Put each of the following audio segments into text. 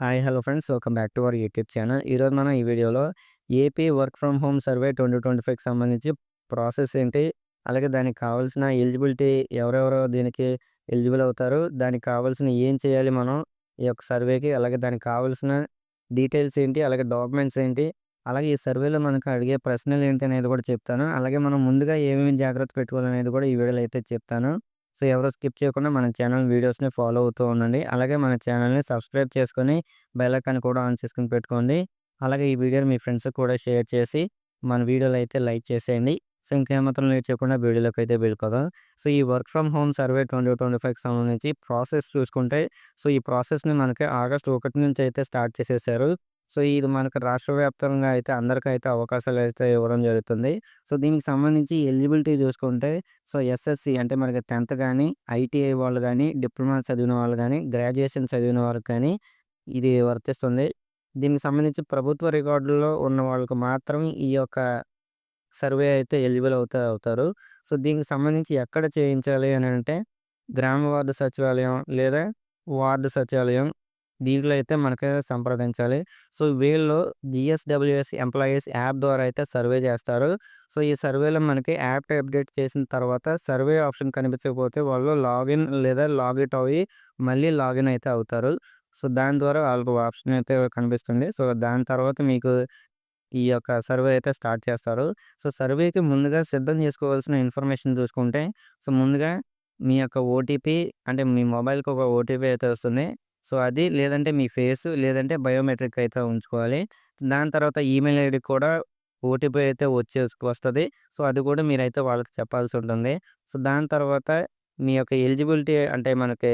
Hi hello friends welcome back to our YouTube channel ఈరోజు మనం ఈ వీడియోలో AP work from home survey twenty twenty ఫైవ్కి సంబంధించి ప్రాసెస్ ఏంటి? అలాగే దానికి కావాల్సిన ఎలిజిబిలిటీ ఎవరెవరో దీనికి ఎలిజిబుల్ అవుతారు? దానికి కావాల్సిన ఏం చేయాలి మనం ఈ యొక్క సర్వేకి అలాగే దానికి కావాల్సిన డీటెయిల్స్ ఏంటి? అలాగే డాక్యుమెంట్స్ ఏంటి? అలాగే ఈ సర్వేలో మనకు అడిగే ప్రశ్నలు ఏంటి అనేది కూడా చెప్తాను. అలాగే మనం ముందుగా ఏమేమి జాగ్రత్త పెట్టుకోవాలనేది కూడా ఈ వీడియోలో అయితే చెప్తాను. సో ఎవరు స్కిప్ చేయకుండా మన ఛానల్ వీడియోస్ని ఫాలో అవుతూ ఉండండి. అలాగే మన ఛానల్ని సబ్స్క్రైబ్ చేసుకొని బెల్ కూడా ఆన్ చేసుకుని పెట్టుకోండి. అలాగే ఈ వీడియోని మీ ఫ్రెండ్స్కి కూడా షేర్ చేసి మన వీడియోలు అయితే లైక్ చేసేయండి. సో ఇంకేమాత్రం లేట్ చేయకుండా వీడియోలోకి అయితే వెళ్ళిపోదాం. సో ఈ work from home survey twenty twenty ఫైవ్కి సంబంధించి ప్రాసెస్ చూసుకుంటే సో ఈ ప్రాసెస్ని మనకి ఆగస్ట్ ఒకటి నుంచి అయితే స్టార్ట్ చేసేసారు. సో ఇది మనకు రాష్ట్ర వ్యాప్తంగా అయితే అందరికైతే అవకాశాలు అయితే ఇవ్వడం జరుగుతుంది. సో దీనికి సంబంధించి ఎలిజిబిలిటీ చూసుకుంటే సో ఎస్ఎస్సి అంటే మనకి టెన్త్ కానీ ఐటీఐ వాళ్ళు కానీ డిప్లొమా చదివిన వాళ్ళు కానీ గ్రాడ్యుయేషన్ చదివిన వాళ్ళకి కానీ ఇది వర్తిస్తుంది. దీనికి సంబంధించి ప్రభుత్వ రికార్డుల్లో ఉన్న వాళ్ళకు మాత్రం ఈ యొక్క సర్వే అయితే ఎలిజిబుల్ అవుతా అవుతారు. సో దీనికి సంబంధించి ఎక్కడ చేయించాలి అని అంటే గ్రామ వార్డు సచివాలయం లేదా వార్డు సచివాలయం దీంట్లో అయితే మనకి సంప్రదించాలి. సో వీళ్ళు జిఎస్డబ్ల్యూఎస్ ఎంప్లాయీస్ యాప్ ద్వారా అయితే సర్వే చేస్తారు. సో ఈ సర్వేలో మనకి యాప్ అప్డేట్ చేసిన తర్వాత సర్వే ఆప్షన్ కనిపించకపోతే వాళ్ళు లాగిన్ లేదా లాగిట్ అయ్యి మళ్ళీ లాగిన్ అయితే అవుతారు. సో దాని ద్వారా వాళ్ళకు ఆప్షన్ అయితే కనిపిస్తుంది. సో దాని తర్వాత మీకు ఈ యొక్క సర్వే అయితే స్టార్ట్ చేస్తారు. సో సర్వేకి ముందుగా సిద్ధం చేసుకోవాల్సిన ఇన్ఫర్మేషన్ చూసుకుంటే సో ముందుగా మీ యొక్క ఓటీపీ అంటే మీ మొబైల్కి ఒక ఓటీపీ అయితే వస్తుంది. సో అది లేదంటే మీ ఫేస్ లేదంటే బయోమెట్రిక్ అయితే ఉంచుకోవాలి. దాని తర్వాత ఈమెయిల్ ఐడి కూడా ఓటీపీ అయితే వచ్చే వస్తుంది. సో అది కూడా మీరైతే వాళ్ళకి చెప్పాల్సి ఉంటుంది. సో దాని తర్వాత మీ యొక్క ఎలిజిబిలిటీ అంటే మనకి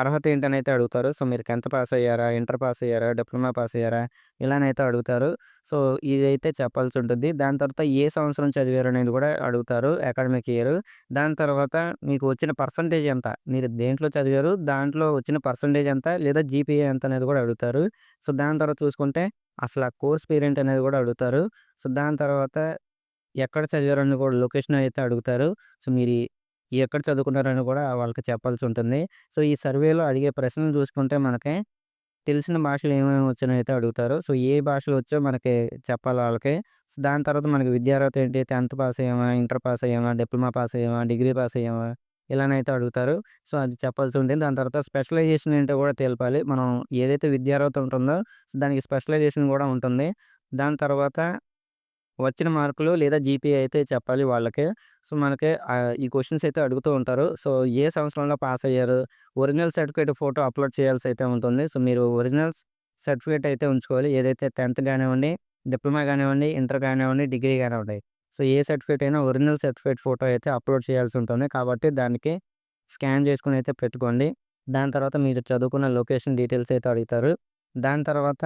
అర్హత ఏంటనైతే అడుగుతారు. సో మీరు టెన్త్ పాస్ అయ్యారా ఇంటర్ పాస్ అయ్యారా డిప్లొమా పాస్ అయ్యారా ఇలానైతే అడుగుతారు. సో ఇదైతే చెప్పాల్సి ఉంటుంది. దాని తర్వాత ఏ సంవత్సరం చదివారు అనేది కూడా అడుగుతారు అకాడమిక్ ఇయర్. దాని తర్వాత మీకు వచ్చిన పర్సంటేజ్ ఎంత? మీరు దేంట్లో చదివారు దాంట్లో వచ్చిన పర్సంటేజ్ ఎంత? లేదా జీపీఏ ఎంత అనేది కూడా అడుగుతారు. సో దాని తర్వాత చూసుకుంటే అసలు ఆ కోర్స్ పేరెంట్ అనేది కూడా అడుగుతారు. సో దాని తర్వాత ఎక్కడ చదివారు అని కూడా లొకేషన్ అయితే అడుగుతారు. సో మీరు ఎక్కడ చదువుకున్నారని కూడా వాళ్ళకి చెప్పాల్సి ఉంటుంది. సో ఈ సర్వేలో అడిగే ప్రశ్నలు చూసుకుంటే మనకి తెలిసిన భాషలు ఏమేమి వచ్చని అయితే అడుగుతారు. సో ఏ భాషలు వచ్చో మనకి చెప్పాలి వాళ్ళకి. సో దాని తర్వాత మనకి విద్యార్హత ఏంటి? టెన్త్ పాస్ అయ్యామా? ఇంటర్ పాస్ అయ్యామా? డిప్లొమా పాస్ అయ్యామా? డిగ్రీ పాస్ అయ్యామా? ఇలానైతే అడుగుతారు. సో అది చెప్పాల్సి ఉంటుంది. దాని తర్వాత స్పెషలైజేషన్ ఏంటో కూడా తెలపాలి. మనం ఏదైతే విద్యార్హత ఉంటుందో సో దానికి స్పెషలైజేషన్ కూడా ఉంటుంది. దాని తర్వాత వచ్చిన మార్కులు లేదా జీపీఏ అయితే చెప్పాలి వాళ్ళకి. సో మనకి ఈ క్వశ్చన్స్ అయితే అడుగుతూ ఉంటారు. సో ఏ సంవత్సరంలో పాస్ అయ్యారు? ఒరిజినల్ సర్టిఫికేట్ ఫోటో అప్లోడ్ చేయాల్సి అయితే ఉంటుంది. సో మీరు ఒరిజినల్ సర్టిఫికేట్ అయితే ఉంచుకోవాలి. ఏదైతే టెన్త్ కానివ్వండి డిప్లొమా కానివ్వండి ఇంటర్ కానివ్వండి డిగ్రీ కానివ్వండి. సో ఏ సర్టిఫికేట్ అయినా ఒరిజినల్ సర్టిఫికేట్ ఫోటో అయితే అప్లోడ్ చేయాల్సి ఉంటుంది. కాబట్టి దానికి స్కాన్ చేసుకుని అయితే పెట్టుకోండి. దాని తర్వాత మీరు చదువుకున్న లొకేషన్ డీటెయిల్స్ అయితే అడుగుతారు. దాని తర్వాత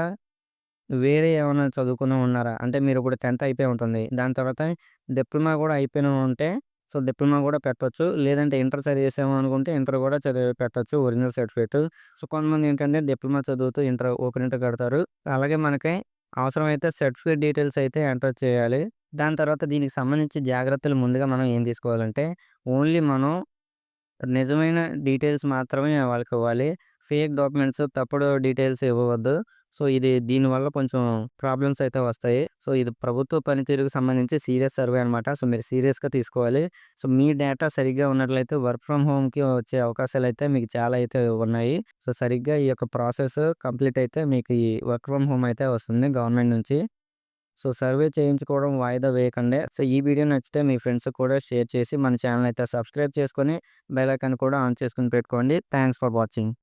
వేరే ఏమైనా చదువుకుని ఉన్నారా? అంటే మీరు ఇప్పుడు 10థ్ అయిపోయి ఉంటుంది. దాని తర్వాత డిప్లొమా కూడా అయిపోయిన ఉంటే సో, డిప్లొమా కూడా పెట్టవచ్చు లేదంటే ఇంటర్ చదివేసాము అనుకుంటే ఇంటర్ కూడా చదివి పెట్టొచ్చు ఒరిజినల్ సర్టిఫికేట్. సో, కొంతమంది ఏంటంటే డిప్లొమా చదువుతూ ఇంటర్ ఓపెన్ ఇంటర్ కడతారు. అలాగే మనకి అవసరమైతే సర్టిఫికేట్ డీటెయిల్స్ అయితే ఎంటర్ చేయాలి. దాని తర్వాత దీనికి సంబంధించి జాగ్రత్తలు ముందుగా మనం ఏం తీసుకోవాలంటే ఓన్లీ మనం నిజమైన డీటెయిల్స్ మాత్రమే వాళ్ళకి ఇవ్వాలి. ఫేక్ డాక్యుమెంట్స్ తప్పుడు డీటెయిల్స్ ఇవ్వవద్దు. సో, ఇది దీనివల్ల కొంచెం ప్రాబ్లమ్స్ అయితే వస్తాయి. సో, ఇది ప్రభుత్వ పనితీరుకు సంబంధించి సీరియస్ సర్వే అనమాట. సో, మీరు సీరియస్‌గా తీసుకోవాలి. సో, మీ డేటా సరిగ్గా ఉన్నట్లయితే వర్క్ ఫ్రమ్ హోమ్‌కి వచ్చే అవకాశాలు అయితే మీకు చాలా అయితే ఉన్నాయి. సో, సరిగ్గా ఈ యొక్క ప్రాసెస్ కంప్లీట్ అయితే మీకు ఈ వర్క్ ఫ్రమ్ హోమ్ అయితే వస్తుంది గవర్నమెంట్ నుంచి. సో, సర్వే చేయించుకోవడం వాయిదా వేయకండి. సో, ఈ వీడియో నచ్చితే మీ ఫ్రెండ్స్ కూడా షేర్ చేసి మన ఛానల్ అయితే సబ్స్క్రైబ్ చేసుకొని బెల్ ఐకాన్ కూడా ఆన్ చేసుకొని పెట్టుకోండి. Thanks for watching.